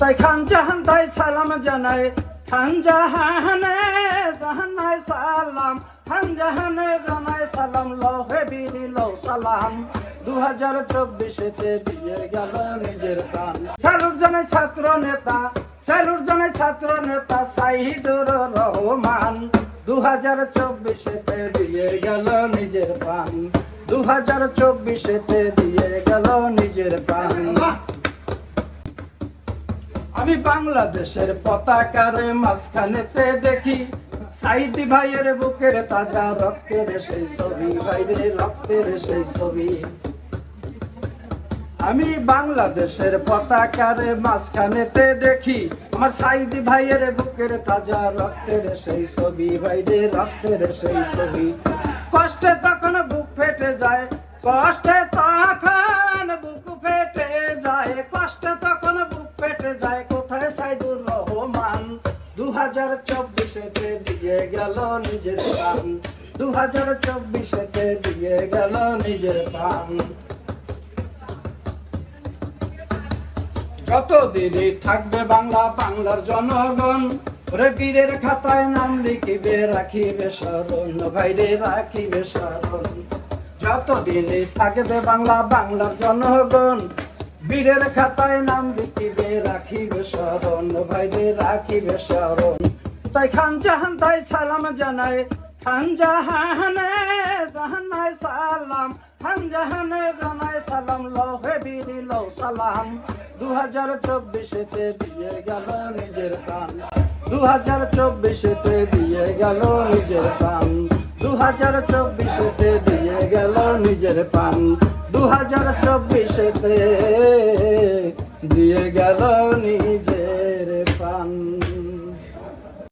তাই খান জাহান, তাই সালাম জানাই। খান জাহানে জাহানাই সালাম। খান জাহানে জানাই সালাম, লহে বিনি লও সালাম। দু হাজার চব্বিশেতে দিয়ে গেল নিজের প্রাণ। স্যালুট জানাই ছাত্র নেতা, স্যালুট জানাই ছাত্র নেতা সাইদুর রহমান। দু হাজার চব্বিশেতে দিয়ে গেল নিজের প্রাণ। দু হাজার চব্বিশেতে দিয়ে গেল নিজের প্রাণ। আমি বাংলাদেশের পতাকারে মাঝখানেতে দেখি। সাইদি ভাইয়ের বুকের তাজা রক্তের সেই ছবি ভাইরে রক্তের সেই ছবি। আমি বাংলাদেশের পতাকারে মাঝখানেতে দেখি, আমার সাইদি ভাইয়ের বুকের তাজা রক্তের সেই ছবি ভাইরে রক্তের সেই ছবি। কষ্টে তখন বুক ফেটে যায়, কষ্টে তখন বুক ফেটে যায়, কষ্টে তখন বুক ফেটে যায় হাজার চব্বিশেতে দিয়ে গেল নিজের দু হাজার চব্বিশেতে দিয়ে গেল নিজের কতদিনই থাকবে বাংলা, বাংলার জনগণ? ওরে বীরের খাতায় নাম লিখিবে, রাখিবে স্মরণ। ভাইরে, রাখিবে স্মরণ। যতদিনই থাকবে বাংলা, বাংলার জনগণ, বীরের খাতায় নাম স্মরণ তাই খান জাহান, তাই সালাম জানাই। খান জাহানে জাহানাই সালাম। খান জাহানে জানাই সালাম সালাম দু হাজার চব্বিশেতে দিয়ে গেল নিজের প্রাণ। দু হাজার চব্বিশেতে দিয়ে গেল নিজের প্রাণ। দু হাজার চব্বিশেতে দিয়ে গেল নিজের প্রাণ। দু হাজার চব্বিশেতে দিয়ে গেল নিজের